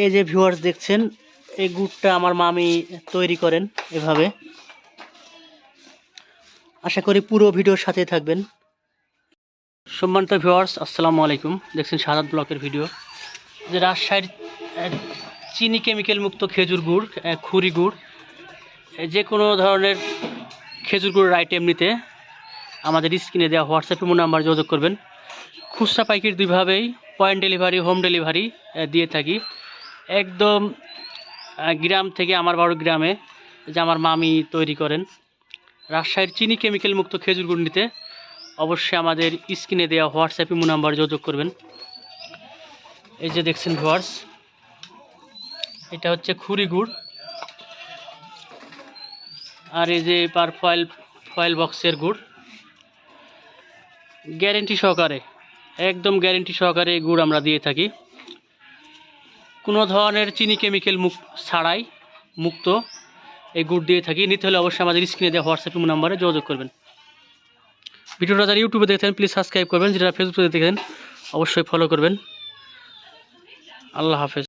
এই যে ভিউয়ার্স দেখছেন, এই গুড়টা আমার মামি তৈরি করেন এভাবে। আশা করি পুরো ভিডিওর সাথে থাকবেন। সম্মানিত ভিউয়ার্স আসসালামু আলাইকুম। দেখছেন সাদাত ব্লকের ভিডিও। যে রাজশাহীর চিনি কেমিক্যাল মুক্ত খেজুর গুড় খুরি গুড় যে কোনো ধরনের খেজুর গুড়ের আইটেম নিতে আমাদের স্ক্রিনে দেওয়া হোয়াটসঅ্যাপ ইমো নাম্বার যোগাযোগ করবেন। খুচরা পাইকির দুইভাবেই পয়েন্ট ডেলিভারি হোম ডেলিভারি দিয়ে থাকি। একদম গ্রাম থেকে আমার বড় গ্রামে যে আমার মামি তৈরি করেন। রাজশাহীর চিনি কেমিক্যাল মুক্ত খেজুর গুড় নিতে অবশ্যই আমাদের স্ক্রিনে দেওয়া হোয়াটসঅ্যাপ ইমো নাম্বার যোগাযোগ করবেন। এই যে দেখছেন ভিউয়ার্স, এটা হচ্ছে খুরি গুড়। আর এই যে পার ফয়েল ফয়েল বক্সের গুড়। গ্যারেন্টি সহকারে, একদম গ্যারেন্টি সহকারে এই গুড় আমরা দিয়ে থাকি। কোনো ধরনের চিনি কেমিক্যাল মুখ ছাড়াই মুক্ত এই গুড় দিয়ে থাকি। নিতে হলে অবশ্যই আমাদের স্ক্রিনে দেওয়া হোয়াটসঅ্যাপ নাম্বারে যোগাযোগ করবেন। ভিডিওটা যারা ইউটিউবে দেখেন প্লিজ সাবস্ক্রাইব করবেন। যেটা ফেসবুকে দেখেন অবশ্যই ফলো করবেন। আল্লাহ হাফেজ।